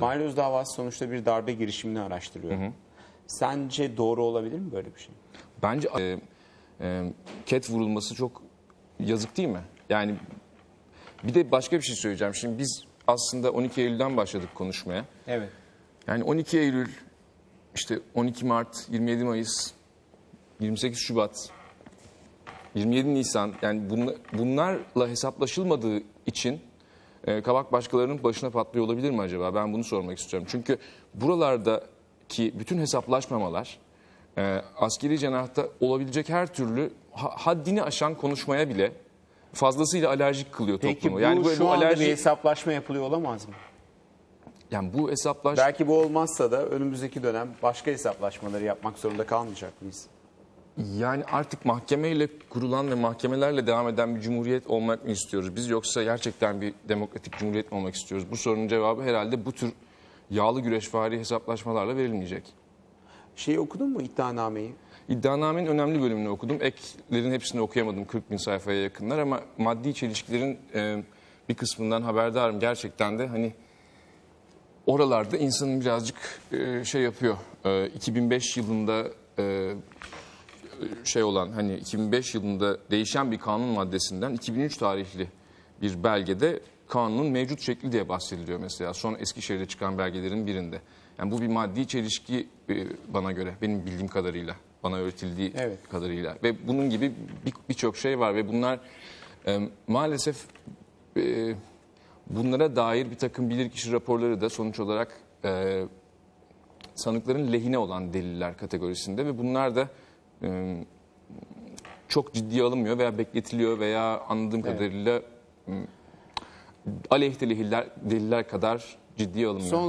davaları. Balyoz davası sonuçta bir darbe girişimini araştırıyor. Sence doğru olabilir mi böyle bir şey? Bence e, e, ket vurulması çok yazık değil mi? Yani bir de başka bir şey söyleyeceğim. Şimdi biz aslında 12 Eylül'den başladık konuşmaya. Evet. Yani 12 Eylül, işte 12 Mart, 27 Mayıs, 28 Şubat, 27 Nisan yani bunla- bunlarla hesaplaşılmadığı için e, kabak başkalarının başına patlıyor olabilir mi acaba? Ben bunu sormak istiyorum. Çünkü buralardaki bütün hesaplaşmamalar e, askeri cenahta olabilecek her türlü ha- haddini aşan konuşmaya bile fazlasıyla alerjik kılıyor Peki toplumu. bu yani bu, şu bu anda alerji bir hesaplaşma yapılıyor olamaz mı? yani bu hesaplaş Belki bu olmazsa da önümüzdeki dönem başka hesaplaşmaları yapmak zorunda kalmayacak mıyız? Yani artık mahkemeyle kurulan ve mahkemelerle devam eden bir cumhuriyet olmak mı istiyoruz biz yoksa gerçekten bir demokratik cumhuriyet mi olmak istiyoruz? Bu sorunun cevabı herhalde bu tür yağlı güreşvari hesaplaşmalarla verilmeyecek. Şeyi okudun mu iddianameyi? İddianamenin önemli bölümünü okudum. Eklerin hepsini okuyamadım 40 bin sayfaya yakınlar ama maddi çelişkilerin e, bir kısmından haberdarım. Gerçekten de hani oralarda insanın birazcık e, şey yapıyor. E, 2005 yılında e, şey olan hani 2005 yılında değişen bir kanun maddesinden 2003 tarihli bir belgede kanunun mevcut şekli diye bahsediliyor mesela. Son Eskişehir'de çıkan belgelerin birinde. Yani bu bir maddi çelişki e, bana göre benim bildiğim kadarıyla bana öğretildiği Evet. kadarıyla ve bunun gibi bir- birçok şey var ve bunlar e, maalesef e, bunlara dair bir takım bilirkişi raporları da sonuç olarak e, sanıkların lehine olan deliller kategorisinde ve bunlar da çok ciddiye alınmıyor veya bekletiliyor veya anladığım kadarıyla e, aleyhte deliller, deliller kadar ciddiye alınmıyor. Son